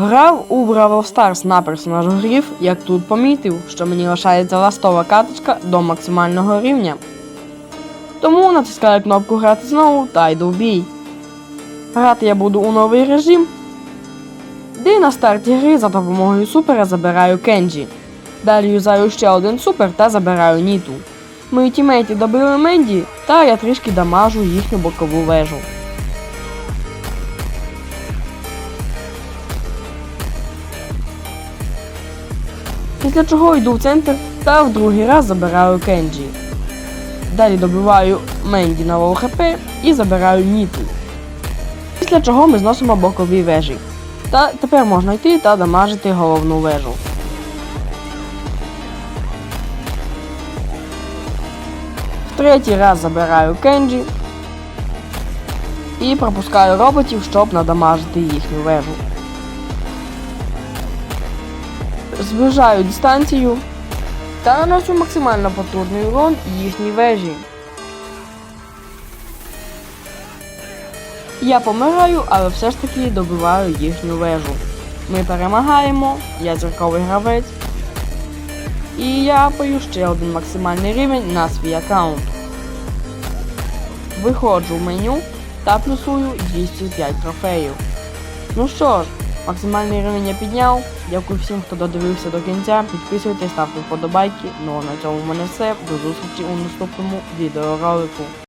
Грав у Brawl Stars на персонажу грів, як тут помітив, що мені лишається ластова карточка до максимального рівня. Тому натискаю кнопку Грати знову та йду в бій. Грати я буду у новий режим, де на старті гри за допомогою супера забираю Кенджі. Далі юзаю ще один супер та забираю Ніту. Мої тімейти добили Менді, та я трішки дамажу їхню бокову вежу. Після чого йду в центр та в другий раз забираю Кенджі. Далі добиваю Менді на лоу хп і забираю Ніту. Після чого ми зносимо бокові вежі. Та тепер можна йти та дамажити головну вежу. В третій раз забираю Кенджі і пропускаю роботів, щоб надамажити їхню вежу. Зближаю дистанцію та наношу максимально потужний урон їхній вежі. Я помираю, але все ж таки добиваю їхню вежу. Ми перемагаємо, я зірковий гравець. І я пою ще один максимальний рівень на свій аккаунт. Виходжу в меню та плюсую 205 трофеїв. Ну що ж, максимальний рівень я підняв. Дякую всім, хто додивився до кінця. Підписуйтесь, ставте вподобайки. Ну а на цьому в мене все. До зустрічі у наступному відеоролику.